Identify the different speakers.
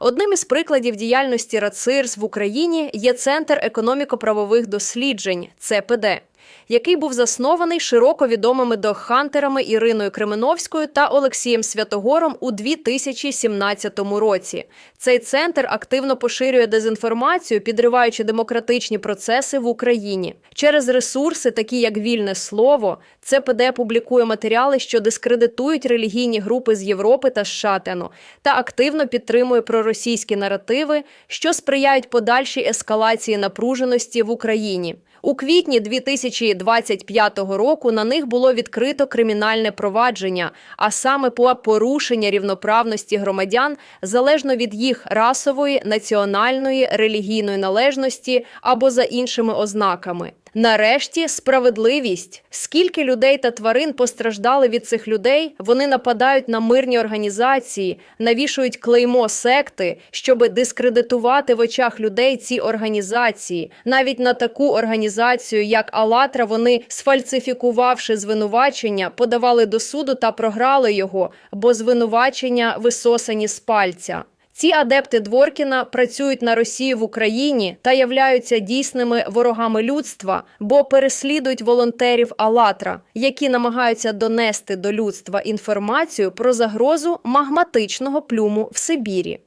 Speaker 1: Одним із прикладів діяльності РАЦИРС в Україні є Центр економіко-правових досліджень ЦПД, який був заснований широко відомими догхантерами Іриною Кременовською та Олексієм Святогором у 2017 році. Цей центр активно поширює дезінформацію, підриваючи демократичні процеси в Україні. Через ресурси, такі як вільне слово, ЦПД публікує матеріали, що дискредитують релігійні групи з Європи та Шатену, та активно підтримує проросійські наративи, що сприяють подальшій ескалації напруженості в Україні. У квітні 2025 року на них було відкрито кримінальне провадження, а саме по порушення рівноправності громадян залежно від їх расової, національної, релігійної належності або за іншими ознаками. Нарешті справедливість. Скільки людей та тварин постраждали від цих людей? Вони нападають на мирні організації, навішують клеймо секти, щоб дискредитувати в очах людей ці організації. Навіть на таку організацію, як Алатра, вони, сфальсифікувавши звинувачення, подавали до суду та програли його, бо звинувачення висосані з пальця. Ці адепти Дворкіна працюють на Росію в Україні та являються дійсними ворогами людства, бо переслідують волонтерів «АЛЛАТРА», які намагаються донести до людства інформацію про загрозу магматичного плюму в Сибірі.